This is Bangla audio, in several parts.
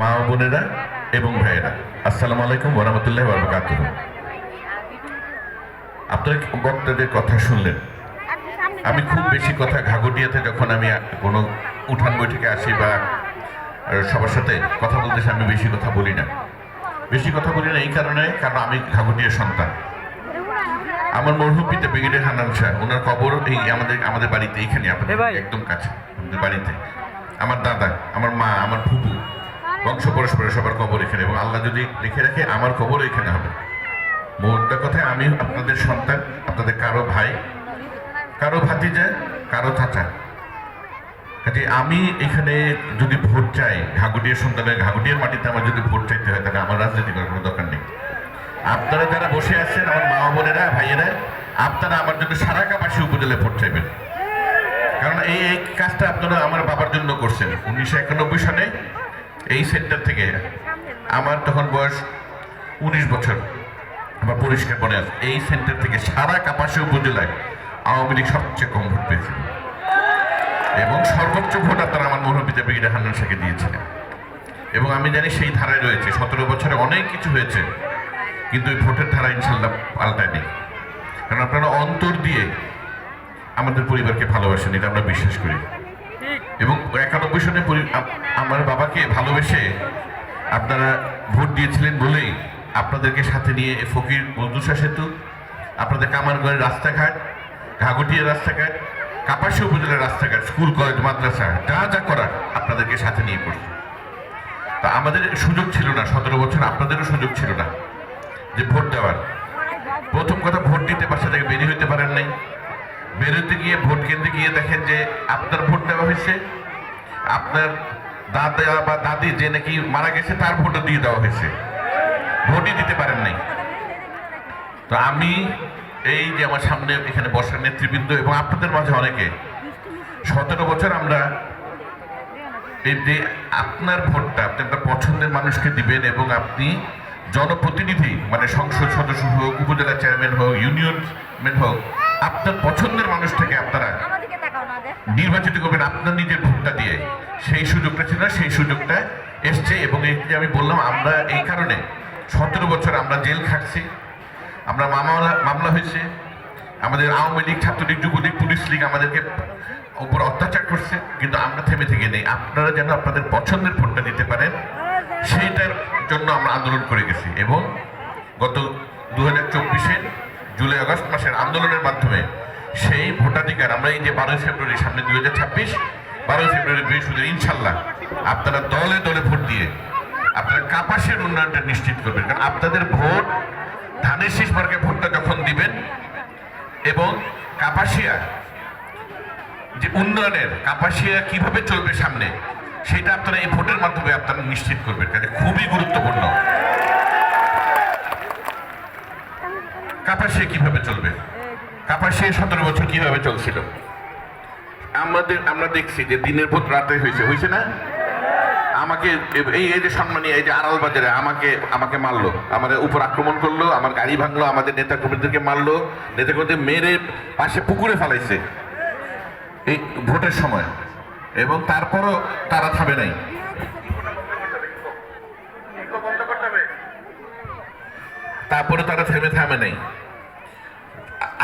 মা ও বোনেরা এবং ভাইয়েরা আসসালামু আলাইকুম ওরহামতুল্লাহ বরকাত আপনার বক্তাদের কথা শুনলেন? আমি খুব বেশি কথা ঘাগটিয়াতে যখন আমি কোনো উঠান বৈঠকে আসি বা সবার সাথে কথা বলতে আমি বেশি কথা বলি না। বেশি কথা বলি না এই কারণে কারণ আমি ঘাগটিয়ার সন্তান। আমার মরহুম পিতা ব্রিগেডিয়ার হান্নান শাহ ওনার কবর এই আমাদের আমাদের বাড়িতে এইখানে আপনাদের একদম কাছে আমাদের বাড়িতে। আমার দাদা আমার মা আমার ফুপু বংশ পরস্পরের সবার কবর এখানে, এবং আল্লাহ যদি লিখে রাখে, আমার কবর এখানে হবে। মোটটা কথায়, আমি আপনাদের সন্তান, আপনাদের কারও ভাই, কারও ভাতিজা, কারও চাচা। কাজে আমি এখানে যদি ভোট চাই ঘাগুটিয়ার সন্তানের ঘাগুটিয়ার মাটিতে আমার যদি ভোট চাইতে হয়, তাহলে আমার রাজনীতি করার কোনো দরকার নেই। আপনারা যারা বসে আছেন, আমার মা বোনেরা, ভাইয়েরা, আপনারা আমার জন্য সারা কাপাসী উপজেলায় ভোট চাইবেন। কারণ এই কাজটা আপনারা আমার বাবার জন্য করছেন। উনিশশো একানব্বই সালে এই সেন্টার থেকে আমার তখন বয়স উনিশ বছর। আমার পরিষ্কার মনে আছে, এই সেন্টার থেকে সারা কাপাসী উপজেলায় আওয়ামী লীগ সবচেয়ে কম ভোট পেয়েছিল। এবং সর্বোচ্চ ভোট আপনারা আমার মনোপিতা ব্রিগেডিয়ার হান্নান শাহকে দিয়েছিলেন। এবং আমি জানি সেই ধারায় রয়েছে, সতেরো বছরে অনেক কিছু হয়েছে, কিন্তু এই ভোটের ধারা ইনশাল্লাহ পাল্টায়নি। কারণ আপনারা অন্তর দিয়ে আমাদের পরিবারকে ভালোবাসেন, এটা আমরা বিশ্বাস করি। এবং একানব্বই সনে আমার বাবাকে ভালোবেসে আপনারা ভোট দিয়েছিলেন বলেই আপনাদেরকে সাথে নিয়ে এই ফকির মজদুসা সেতু, আপনাদের কামারগড়ের রাস্তাঘাট ঘাগটিয়া রাস্তাঘাট কাপাসী উপজেলার রাস্তাঘাট, স্কুল, কলেজ, মাদ্রাসা, যা যা করার আপনাদেরকে সাথে নিয়ে করছে। তা আমাদের সুযোগ ছিল না, সতেরো বছর আপনাদেরও সুযোগ ছিল না যে ভোট দেওয়ার। প্রথম কথা ভোট দিতে বাসা থেকে বেরিয়ে হইতে পারেন নাই। বেরোতে গিয়ে ভোট কেন্দ্রে গিয়ে দেখেন যে আপনার ভোট দেওয়া হয়েছে। আপনার দাদা বা দাদি যে নাকি মারা গেছে, তার ভোটও দিয়ে দেওয়া হয়েছে। ভোটই দিতে পারেন নাই। তো আমি এই যে আমার সামনে এখানে বসার নেতৃবৃন্দ এবং আপনাদের মাঝে অনেকে, সতেরো বছর আমরা এই যে আপনার ভোটটা, আপনি আপনার পছন্দের মানুষকে দিবেন এবং আপনি জনপ্রতিনিধি মানে সংসদ সদস্য হোক, উপজেলা চেয়ারম্যান হোক, ইউনিয়ন হোক আপনার পছন্দের মানুষটাকে আপনারা নির্বাচিত করবেন আপনার নিজের ভোটটা দিয়ে। সেই সুযোগটা ছিল না, সেই সুযোগটা এসছে এবং এই যে আমি বললাম আমরা এই কারণে সতেরো বছর আমরা জেল খাটছি আমরা মামলা মামলা হয়েছে। আমাদের আওয়ামী লীগ ছাত্রলীগ যুবলীগ পুলিশ লীগ আমাদেরকে উপর অত্যাচার করছে কিন্তু আমরা থেমে থেকে নেই। আপনারা যেন আপনাদের পছন্দের ভোটটা দিতে পারেন সেইটার জন্য আমরা আন্দোলন করে গেছি। এবং গত দু হাজার চব্বিশে জুলাই আগস্ট মাসের আন্দোলনের মাধ্যমে সেই ভোটাধিকার আমরা এই যে বারোই ফেব্রুয়ারি সামনে দুই হাজার ছাব্বিশ, বারোই ফেব্রুয়ারি বৃহস্পতিবার ইনশাল্লাহ আপনারা দলে দলে ভোট দিয়ে আপনারা কাপাসের উন্নয়নটা নিশ্চিত করবেন। কারণ আপনাদের ভোট ধানের শীষ মার্কে ভোটটা যখন দিবেন এবং কাপাসিয়া, যে উন্নয়নের কাপাসিয়া কীভাবে চলবে সামনে, সেটা আপনারা এই ভোটের মাধ্যমে আপনারা নিশ্চিত করবেন। কাজে খুবই গুরুত্বপূর্ণ। কাপাসিয়া কীভাবে চলবে? কাপাসিয়া সতেরো বছর কীভাবে চলছিল? আমাদের, আমরা দেখছি যে দিনের ভোট রাতে হয়েছে হয়েছে না? আমাকে এই এই যে সম্মানী এই যে আড়াল বাজারে আমাকে আমাকে মারলো। আমাদের উপর আক্রমণ করল, আমার গাড়ি ভাঙলো, আমাদের নেতা কর্মীদেরকে মারলো, নেতা কর্মীদের মেরে পাশে পুকুরে ফেলাইছে। এই ভোটের সময়। এবং তারপরও তারা থামে নাই। তারপরে তারা থেমে, থামে নাই।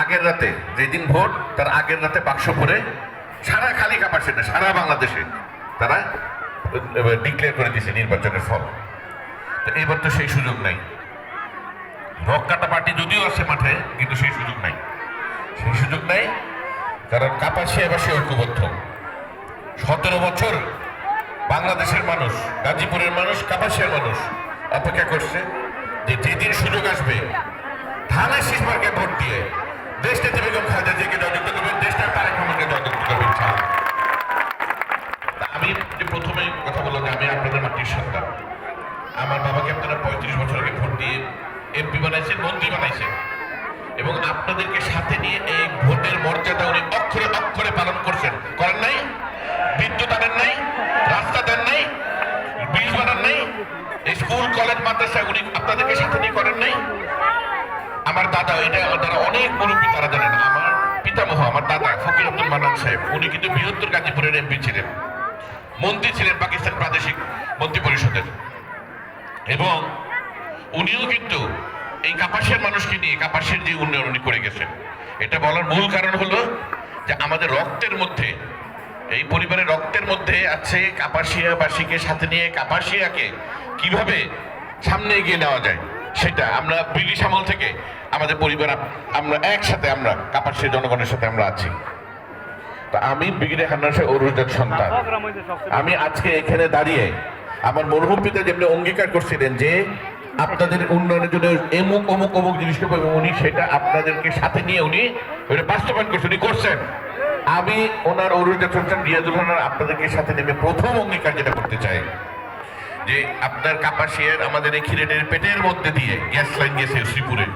আগের রাতে, যেদিন ভোট, তার আগের রাতে বাক্স পরে সারা খালি কাপাসে না সারা বাংলাদেশে তারা ডিক্লেয়ার করে দিয়েছে নির্বাচনের ফল। তো এবার তো সেই সুযোগ নাই। রক্কাটা পার্টি যদিও আছে মাঠে, কিন্তু সেই সুযোগ নাই। সেই সুযোগ নাই, কারণ কাপাসিয়া সে ঐক্যবদ্ধ। সতেরো বছর বাংলাদেশের মানুষ, গাজীপুরের মানুষ, কাপাসিয়ার মানুষ অপেক্ষা করছে যে যেদিন সুযোগ আসবে ধানের শীষমার্কে ভোট দিয়ে দেশ নেত্রী বেগম খালেদা জিয়াকে জয়যুক্ত করবেন দেশটা তারেক রহমানকে আমি যে কথা বললাম আমি আপনাদের মাটির সন্তান আমার বাবাকে আপনারা পঁয়ত্রিশ বছর আগে ভোট দিয়ে এমপি বানাইছেন, মন্ত্রী বানাইছেন। এবং আপনাদেরকে সাথে নিয়ে এই ভোটের মর্যাদা উনি অক্ষরে অক্ষরে পালন করছেন। করেন নাই? বিদ্যুৎ আনেন নাই? রাস্তা দেন নাই? ব্রিজ বানান নাই? স্কুল, কলেজ মাদ্রাসা আপনাদেরকে সাথে নিয়ে করেন নাই? দাদা এটা তারা অনেক মুরব্বী, তারা জানেন আমার পিতামহ, আমার দাদা ফকির আব্দুল মান্নান সাহেব, উনি কিন্তু বৃহত্তর গাজীপুরের এমপি ছিলেন, মন্ত্রী ছিলেন পাকিস্তান প্রাদেশিক মন্ত্রী পরিষদের। এবং উনিও কিন্তু এই কাপাসের মানুষকে নিয়ে কাপাসের যে উন্নয়ন উনি করে গেছেন, এটা বলার মূল কারণ হলো যে আমাদের রক্তের মধ্যে, এই পরিবারের রক্তের মধ্যে আছে কাপাসিয়াবাসীকে সাথে নিয়ে কাপাসিয়াকে কীভাবে সামনে এগিয়ে নেওয়া যায়, সেটা আমরা ব্রিটিশ আমল থেকে আমাদের পরিবার আমরা একসাথে আমরা, কাপাসিয়া জনগণের সাথে আমরা আছি। তো আমি বিগড়ে হান্নাসে অরুজাত সন্তান। আমি আজকে এখানে দাঁড়িয়ে আমার মরহুম পিতা যেমনি অঙ্গীকার করছিলেন যে, আপনাদের উন্নয়নের জন্য এমুক অমুক অমুক জিনিসটা পাবেন উনি সেটা আপনাদেরকে সাথে নিয়ে উনি বাস্তবায়ন করছেন, উনি করছেন। আমি ওনার অরুজাত সন্তান রিয়াজুল হান্নার আপনাদেরকে সাথে নেমে প্রথম অঙ্গীকার যেটা করতে চাই, যে আপনার কাপাসিয়ার আমাদের এই খিরেটের পেটের মধ্যে দিয়ে গ্যাস লাইন গেছে শ্রীপুরে।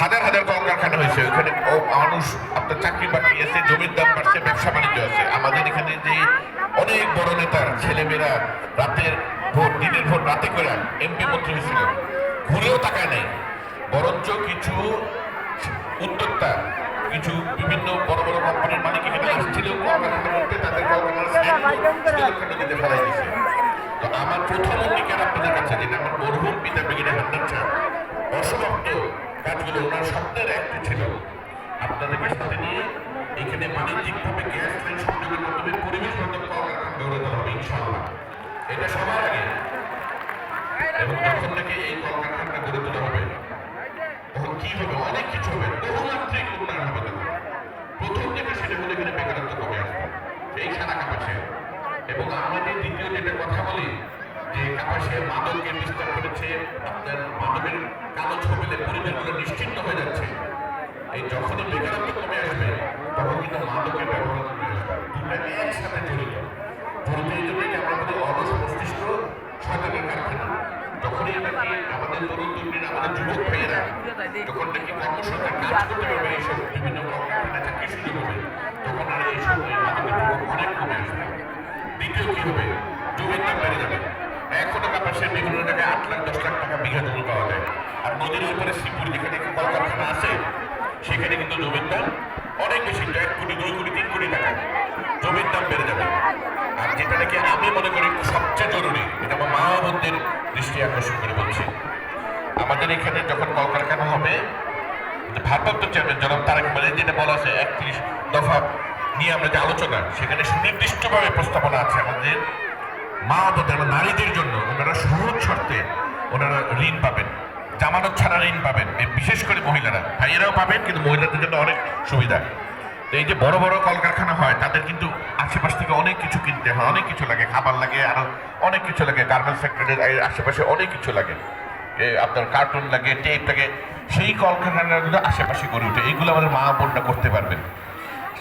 হাজার হাজার কলকারখানা হয়েছে। ওখানে মানুষ, আপনার চাকরি বাকরি আছে, জমির দাম বাড়ছে, ব্যবসা বাণিজ্য আছে। আমাদের এখানে যে অনেক বড় নেতার ছেলেমেয়েরা রাতের ভোট দিনের ভোট রাতে করে এমপি মন্ত্রী হয়েছিল। ঘুরেও তাকায় নাই। বরঞ্চ কিছু উদ্যোক্তা, কিছু বিভিন্ন বড় বড় কোম্পানির মালিক এখানে আসছিল তাদের আমার প্রথম অঙ্গীকার আপনাদের কাছে, যেটা আমার মরহুম পিতা ব্রিগেডে হান্নার চান অসমাপ্ত কাজগুলো ওনার স্বপ্নের একটি ছিল, আপনাদেরকে সাথে নিয়ে এখানে বাণিজ্যিকভাবে গ্যাস লাইন সংযোগের মাধ্যমে পরিবেশ বান্ধব কলকারখানা গড়ে তোলা হবে, ইনশাআল্লাহ। এটা সবার আগে। এবং যখন থেকে এই কলকারখানাটা গড়ে তোলা হবে, তখন কি হবে? অনেক কিছু হবে। বহুমাত্রিক উন্নয়ন হবে তখন। প্রথম যেটা সেটা হলো এখানে বেকারত্ব কমে আসবে। এই সারা কাপাসে এবং আমরা দ্বিতীয় যেটা কথা বলি যে কাপাসে মাদকের বিস্তার করেছে, আপনার মাদকের কালো ছবিলে পরিবেশগুলো নিশ্চিন্ন হয়ে যাচ্ছে। এই যখনই বেকারত্ব আসবে, তখন কিন্তু মাদকের ব্যবহার কমে আসবে। দুটাকে একসাথে জড়িত। জড়িত এই জন্য যে আমরা বলি আমাদের তরুণ তরুণীরা, আমাদের যুবক ভাইয়েরা, যখন নাকি কর্মসংস্থান কাজ করতে পারবে বিভিন্ন তখন আর এইসব এই মাদকের প্রভাব অনেক কমে আসবে। দ্বিতীয় কি হবে? জমির দাম বেড়ে যাবে। এখনও কাপাসের বিভিন্ন জায়গায় আট লাখ, দশ লাখ টাকা বিঘা জমি পাওয়া যায়। আর নদীর উপরে শ্রীপুর যেখানে কলকারখানা আছে, সেখানে কিন্তু জমির দাম অনেক বেশি, এক কোটি, দুই কোটি, তিন কোটি টাকা। জমির দাম বেড়ে যাবে। আর যেটা নাকি আমি মনে করি সবচেয়ে জরুরি, এটা আমার মা বোনদের দৃষ্টি আকর্ষণ করে বলছি। আমাদের এখানে যখন কলকারখানা হবে, ভারপ্রাপ্ত চেয়ারম্যান জনাব তারেক মালিক যেটা বলা আছে, একত্রিশ দফা নিয়ে আমরা যে আলোচনা, সেখানে সুনির্দিষ্টভাবে প্রস্তাবনা আছে আমাদের। মা আমার নারীদের জন্য ওনারা সহজ শর্তে ওনারা ঋণ পাবেন, জামানত ছাড়া ঋণ পাবেন বিশেষ করে মহিলারা। ভাইয়েরাও পাবেন, কিন্তু মহিলাদের জন্য অনেক সুবিধা। তো এই যে বড় বড় কলকারখানা হয়, তাদের কিন্তু আশেপাশ থেকে অনেক কিছু কিনতে হয়, অনেক কিছু লাগে, খাবার লাগে, আরও অনেক কিছু লাগে গার্মেন্টস সেক্টরের আশেপাশে অনেক কিছু লাগে। আপনার কার্টুন লাগে টেপ লাগে, সেই কলকারখানাগুলো আশেপাশে গড়ে ওঠে। এইগুলো আমাদের মা বোনরা করতে পারবেন।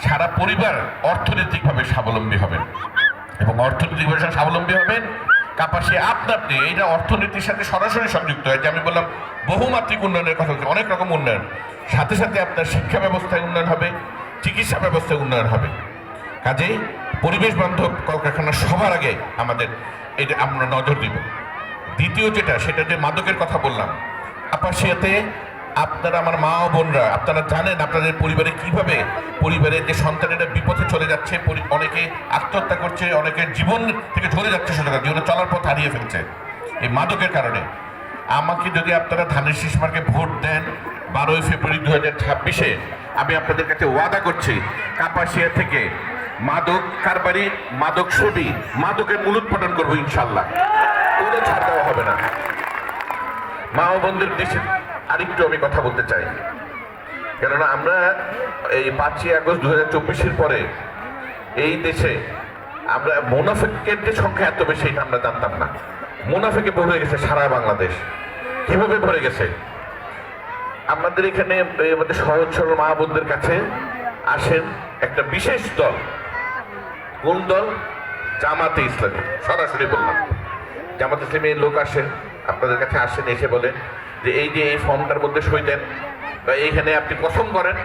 সারা পরিবার অর্থনৈতিকভাবে স্বাবলম্বী হবেন। এবং অর্থনৈতিকভাবে স্বাবলম্বী হবেন। কাপাসে আপনা আপনি এইটা অর্থনীতির সাথে সরাসরি সংযুক্ত। হয় যে আমি বললাম, বহুমাত্রিক উন্নয়নের কথা বলছি, অনেক রকম উন্নয়ন। সাথে সাথে আপনার শিক্ষা ব্যবস্থায় উন্নয়ন হবে, চিকিৎসা ব্যবস্থায় উন্নয়ন হবে। কাজেই পরিবেশ বান্ধব কলকারখানা সবার আগে আমাদের এটা আমরা নজর দিব। দ্বিতীয় যেটা, সেটা যে মাদকের কথা বললাম। আপাশিয়াতে আপনারা আমার মা ও বোনরা, আপনারা জানেন আপনাদের পরিবারে কীভাবে পরিবারের যে সন্তানেরা বিপথে চলে যাচ্ছে অনেকে আত্মহত্যা করছে, অনেকের জীবন থেকে ঝরে যাচ্ছে সোজা জীবনে চলার পথ হারিয়ে ফেলছে। এই মাদকের কারণে। আমাকে যদি আপনারা ধানের শীষ মার্কে ভোট দেন, বারোই ফেব্রুয়ারি দু হাজার ছাব্বিশে, আমি আপনাদের কাছে ওয়াদা করছি, কাপাসিয়া থেকে মাদক কারবারি, মাদক ছবি, মাদকের মূলোৎপাটন করব ইনশাল্লাহ। কোনো ছাড় দেওয়া হবে না। মা ও বোনদের দেশে আরেকটু আমি কথা বলতে চাই। কেননা আমরা এই পাঁচই আগস্ট দু হাজার চব্বিশের পরে এই দেশে আমরা মোনাফেকের যে সংখ্যা এত বেশি, এটা আমরা জানতাম না। মোনাফেকে ভরে গেছে সারা বাংলাদেশ। কীভাবে ভরে গেছে? আমাদের এখানে আমাদের সহজ সরল কাছে আসেন একটা বিশেষ দল। কোন দল? জামাতে ইসলামী। সরাসরি বললাম। জামাতে ইসলামের লোক আসেন, আপনাদের কাছে আসেন, এসে বলেন যে এই যে এই ফর্মটার মধ্যে সই দেন বা এইখানে আপনি কসম করেন,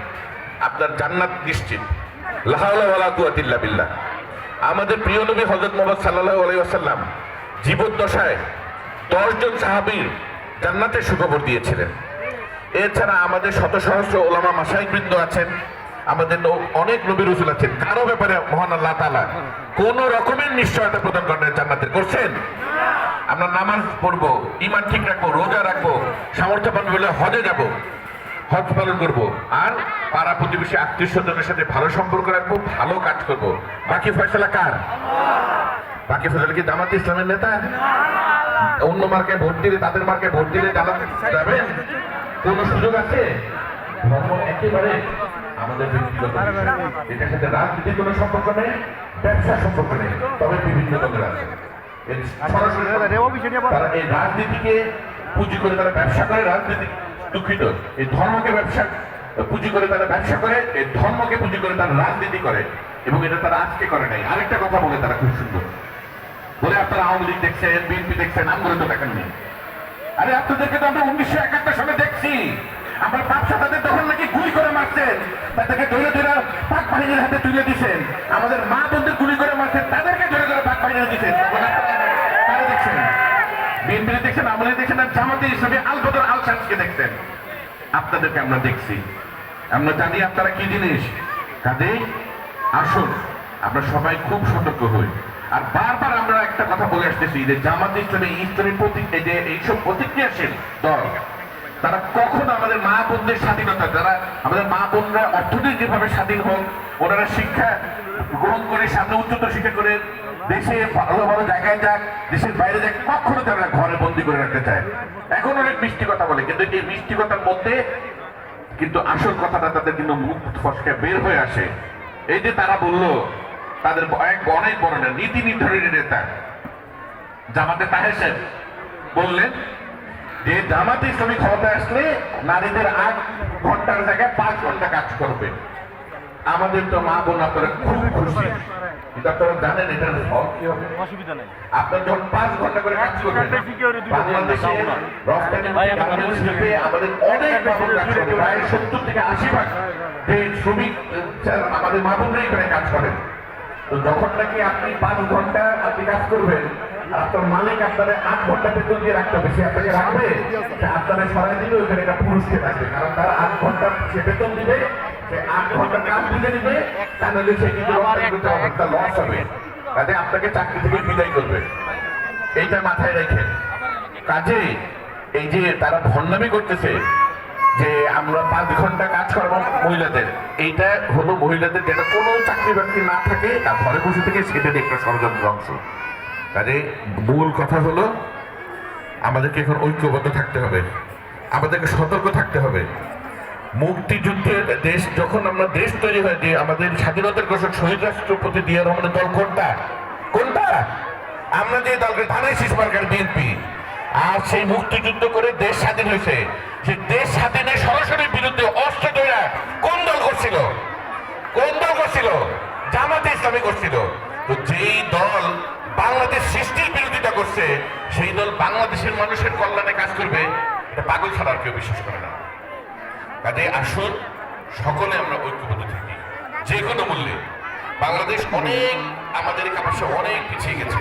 আপনার জান্নাত নিশ্চিত। লাহাউলা কুয়াতিল্লা আমাদের প্রিয় নবী হজরত মোহাম্মদ সাল্লাহ আলাইসাল্লাম জীবদ্দশায় দশজন সাহাবীর জান্নাতের সুখবর দিয়েছিলেন। এছাড়া আমাদের শত সহস্র ওলামা মাসাই বৃন্দ আছেন, আমাদের অনেক নবী রসুল আছেন, কারও ব্যাপারে মহান আল্লাহ তালা কোন রকমের নিশ্চয়তা প্রদান করেন জান্নাতের। করছেন? আমরা নামাজ পড়ব ইমান ঠিক রাখব, রোজা রাখব সামর্থ্য পান বলে হজে যাব, হজ পালন করব, আর পাড়া প্রতিবেশী আত্মীয় স্বজনের সাথে ভালো সম্পর্ক রাখব, ভালো কাজ করব। বাকি ফয়সলা কার? বাকি ফয়সলা কি জামাত ইসলামের নেতা? অন্য মার্কে ভোট দিলে, তাদের মার্কে ভোট দিলে জানাতে যাবেন কোন সুযোগ আছে? ধর্ম একেবারে আমাদের ব্যক্তিগত এটার সাথে রাজনীতির কোনো সম্পর্ক নেই, ব্যবসার সম্পর্ক নেই, তবে বিভিন্ন দলের আছে। রাজনীতিকে পুঁজি করে তারা ব্যবসা করে, রাজনীতি দুঃখিত। এই ধর্মকে ব্যবসা, পুঁজি করে তারা ব্যবসা করে, এই ধর্মকে পুঁজি করে তারা রাজনীতি করে এবং এটা তারা আজকে করে নাই। আরেকটা কথা বলে তারা খুব সুন্দর। বলে আপনারা আওয়ামী লীগ দেখছেন, বিএনপি দেখছেন নামগুলো তো দেখেননি আরে আপনাদেরকে তো আমরা উনিশশো একাত্তর সালে দেখছি। আমরা ব্যবসা তাদের তখন নাকি গুলি করে মারছেন। তাদেরকে ধরে ধরে পাক বাহিনীর হাতে তুলে দিচ্ছেন আমাদের মা বোনদের গুলি করে মারছেন, তাদেরকে ধরে ধরে পাক বাহিনীর দিচ্ছেন তখন আপনারা কারা দেখছেন বিএনপি দেখছেন আমলে দেখছেন আর জামাতে ইসলামী আল বদর, আল শামসকে দেখছেন। আপনাদেরকে আমরা দেখছি। আমরা জানি আপনারা কি জিনিস? কাজেই আসুন, আমরা সবাই খুব সতর্ক হই। আর বারবার আমরা একটা কথা বলে আসতেছি যে জামাত ইসলামী ইসলামী প্রতীক এই যে এইসব প্রতিক্রিয়াশীল দল, তারা কখনো আমাদের মা বোনদের স্বাধীনতা, যারা আমাদের মা বোনরা অর্থনৈতিকভাবে স্বাধীন হোক, ওনারা শিক্ষা গ্রহণ করে সামনে উচ্চতর শিক্ষা করে দেশে ভালো ভালো জায়গায় যাক দেশের বাইরে যাক কখনো তারা ঘরে বন্দি করে রাখতে চায়। এখন অনেক মিষ্টি কথা বলে কিন্তু এই মিষ্টি কথার মধ্যে কিন্তু আসল কথাটা তাদের কিন্তু মুখ ফসকে বের হয়ে আসে। এই যে তারা বলল তাদের এক অনেক বড় নেতা, নির্ধারণী নেতা জামাতে তাহের সাহেব বললেন যে জামাতে ইসলামী ক্ষমতায় আসলে নারীদের আট ঘণ্টার জায়গায় পাঁচ ঘণ্টা কাজ করবে। আমাদের তো মা বোন আপনারা খুব খুশি। কিন্তু আপনারা জানেন এটার ফল কি হবে? অসুবিধা নেই। আপনার যখন পাঁচ ঘণ্টা করে কাজ করবেন বাংলাদেশে রপ্তানি গার্মেন্টস শিল্পে আমাদের অনেক বাবুর কাজ করে প্রায় সত্তর থেকে আশি ভাগ যে শ্রমিক আমাদের মা বোনরা এখানে কাজ করেন। তো যখন নাকি আপনি পাঁচ ঘণ্টা আপনি কাজ করবেন আপনার মালিক আপনার আট ঘণ্টা বেতন দিয়ে রাখতে হবে সে আপনাকে রাখবে আপনারা সরাই দিলে ওইখানে একটা পুরুষকে রাখবে কারণ তার আট ঘণ্টা সে বেতন দিবে আট ঘণ্টা কাজ দিতে দিবে তাহলে সে কিন্তু রপ্তানি লস হবে। কাজে আপনাকে চাকরি থেকে বিদায় করবে। এইটা মাথায় রেখে। কাজে এই যে তারা ভণ্ডামি করতেছে যে আমরা পাঁচ ঘণ্টা কাজ করব মহিলাদের এইটা হলো মহিলাদের যেটা কোনো চাকরি বাকরি না থাকে তার ঘরে বসে থেকে সেটা একটা ষড়যন্ত্র অংশ। কাজে মূল কথা হলো আমাদেরকে এখন ঐক্যবদ্ধ থাকতে হবে। আমাদেরকে সতর্ক থাকতে হবে। মুক্তিযুদ্ধের দেশ, যখন আমরা দেশ তৈরি হয়, যে আমাদের স্বাধীনতার ঘোষক শহীদ রাষ্ট্রপতি দিয়ে রহমানের দল কোনটা? কোনটা? আমরা যে দলকে ধানের শীষ সরকার বিএনপি, আর সেই মুক্তিযুদ্ধ করে দেশ স্বাধীন হয়েছে। সেই দেশ স্বাধীনের সরাসরি বিরুদ্ধে অস্ত্র তৈরা কোন দল করছিল? কোন দল করছিল? জামাতে ইসলামী করছিল। তো যেই দল বাংলাদেশ সৃষ্টির বিরোধিতা করছে, সেই দল বাংলাদেশের মানুষের কল্যাণে কাজ করবে, এটা পাগল ছাড়া আর কেউ বিশ্বাস করে না। কাজে আসুন, সকলে আমরা ঐক্যবদ্ধ থাকি। যে কোনো মূল্যে। বাংলাদেশ অনেক, আমাদের কাছে অনেক পিছিয়ে গেছে।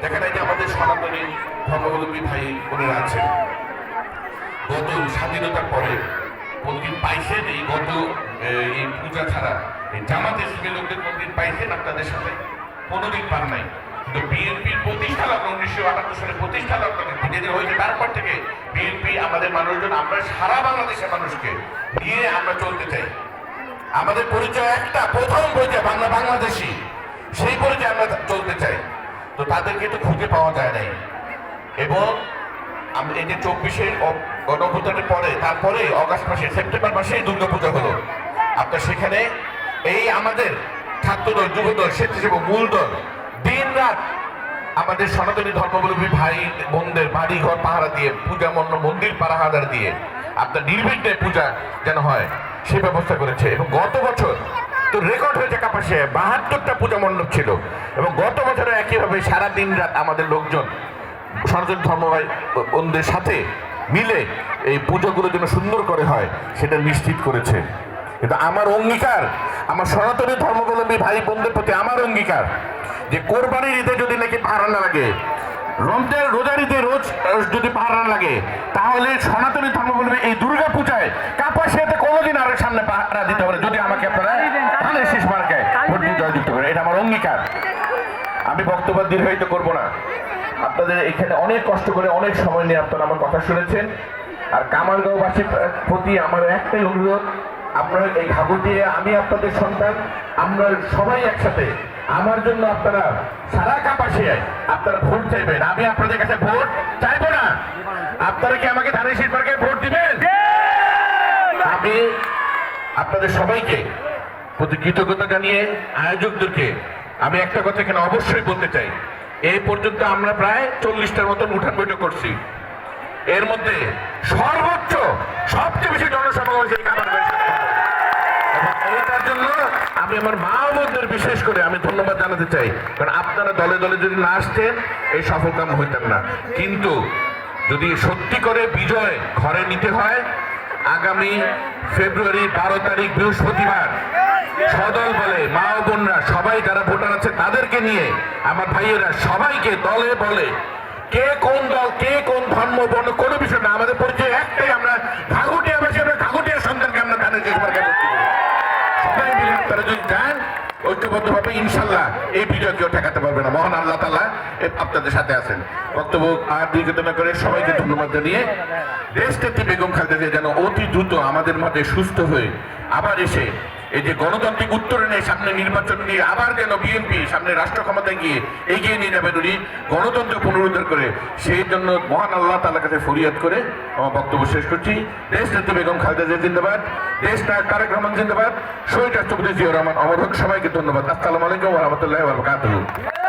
দেখা যায় যে আমাদের সনাতনী ধর্মাবলম্বী ভাই বোনেরা আছেন। গত স্বাধীনতার পরে কোনদিন পাইছেন, এই গত এই পূজা ছাড়া, এই জামাতে ইসলামী লোকদের কোনদিন পাইছেন আপনাদের সাথে। কোনোদিন পান নাই। বিএনপির প্রতিষ্ঠা লগ্ন, উনিশশো আটাত্তর সালে প্রতিষ্ঠা লগ্ন যেদিন হয়েছে। তারপর থেকে বিএনপি আমাদের মানুষজন, আমরা সারা বাংলাদেশের মানুষকে নিয়ে আমরা চলতে চাই। আমাদের পরিচয় একটা, প্রথম পরিচয় বাংলা বাংলাদেশি। সেই পরিচয় আমরা চলতে চাই। তো তাদেরকে তো খুঁজে পাওয়া যায় নাই। এবং এই যে চব্বিশে গণভূতানের পরে, তারপরে অগাস্ট মাসে, সেপ্টেম্বর মাসে দুর্গাপূজা হলো। আপনার সেখানে এই আমাদের ছাত্রদল, যুবদল, স্বেচ্ছাসেবক, মূল দল দিন রাত আমাদের সনাতনী ধর্মাবলম্বী ভাই, বোনদের বাড়ি ঘর পাহারা দিয়ে পূজা মন্য মন্দির পাহারাদার দিয়ে আপনার নির্বিঘ্নে পূজা যেন হয়, সে ব্যবস্থা করেছে। এবং গত বছর তো রেকর্ড হয়েছে কাপাসে বাহাত্তরটা পূজা মণ্ডপ ছিল। এবং গত বছরে একইভাবে সারা দিন রাত আমাদের লোকজন, সনাতন ধর্মভাই বোনদের সাথে মিলে এই পুজোগুলো যেন সুন্দর করে হয়, সেটা নিশ্চিত করেছে। কিন্তু আমার অঙ্গীকার আমার সনাতনী ধর্মাবলম্বী ভাই বোনদের প্রতি আমার অঙ্গীকার যে কোরবানির ঈদে যদি নাকি পাহারা না লাগে, রমজান রোজার ঈদে রোজ যদি পাহারা লাগে, তাহলে সনাতনী ধর্মাবলম্বী এই দুর্গা পূজায় কাপাসিয়াতে কোনোদিন আরও সামনে পাহারা দিতে হবে যদি আমাকে আপনারা শেষ মার্কায় দিয়ে জয়যুক্ত করে এটা আমার অঙ্গীকার। আমি বক্তব্য দীর্ঘায়িত করব না। আপনাদের এখানে অনেক কষ্ট করে অনেক সময় নিয়ে আপনারা আমার কথা শুনেছেন। আর কামারগাঁওবাসীর প্রতি আমার একটাই অনুরোধ আপনারা এই ঘাগুটিয়ে আমি আপনাদের সন্তান আমরা সবাই একসাথে। আমার জন্য আপনারা সারা কাপাসিয়ায় আপনারা ভোট চাইবেন। আমি আপনাদের কাছে ভোট চাইব না। আপনারা কি আমাকে ধানের মার্কে ভোট দিবেন? আমি আপনাদের সবাইকে প্রতি কৃতজ্ঞতা জানিয়ে আয়োজকদেরকে আমি একটা কথা এখানে অবশ্যই বলতে চাই। এই পর্যন্ত আমরা প্রায় চল্লিশটার মতন উঠান বৈঠক করছি। এর মধ্যে সর্বোচ্চ সবচেয়ে বেশি জনসভা হয়েছে কামারগঞ্জ এবং এইটার জন্য আমি আমার মা বিশেষ করে আমি ধন্যবাদ জানাতে চাই। কারণ আপনারা দলে দলে যদি না আসতেন, এই সফলকাম হইতাম না কিন্তু যদি সত্যি করে বিজয় ঘরে নিতে হয়, আগামী ফেব্রুয়ারি বারো তারিখ বৃহস্পতিবার সদল বলে, মা ও বোনরা, সবাই যারা ভোটার আছে তাদেরকে নিয়ে আমার ভাইয়েরা সবাইকে দলে বলে, কে কোন দল, কে কোন ধর্ম, বর্ণ, কোনো বিষয় না, আমাদের পরিচয় একটাই, আমরা ঘাগুটিয়া বেশি আমরা ঘাগুটিয়া সন্তানকে আমরা ধানের শেষ মার্কা ভোট দিব। সবাই মিলে আপনারা ঐক্যবদ্ধভাবে ইনশাল্লাহ এই বিজয় কেউ ঠেকাতে পারবে না। মহান আল্লাহ তালা আপনাদের সাথে আছেন। বক্তব্য আর দীর্ঘত করে সবাইকে ধন্যবাদ জানিয়ে দেশ বেগম খালেদা যেন অতি দ্রুত আমাদের মাঝে সুস্থ হয়ে আবার এসে এই যে গণতান্ত্রিক উত্তরণে সামনে নির্বাচন নিয়ে আবার যেন বিএনপি, সামনে রাষ্ট্র ক্ষমতায় গিয়ে এগিয়ে নিয়ে যাবে উনি গণতন্ত্র পুনরুদ্ধার করে। সেই জন্য মহান আল্লাহ তালার কাছে ফরিয়াদ করে আমার বক্তব্য শেষ করছি। দেশ নেত্রী বেগম খালেদা জিয়া জিন্দাবাদ। দেশ নায়ক তারেক রহমান জিন্দাবাদ। শহীদ রাষ্ট্রপতি জিয়া রহমান অমর সবাইকে ধন্যবাদ। আসসালামু আলাইকুম রহমতুল্লাহ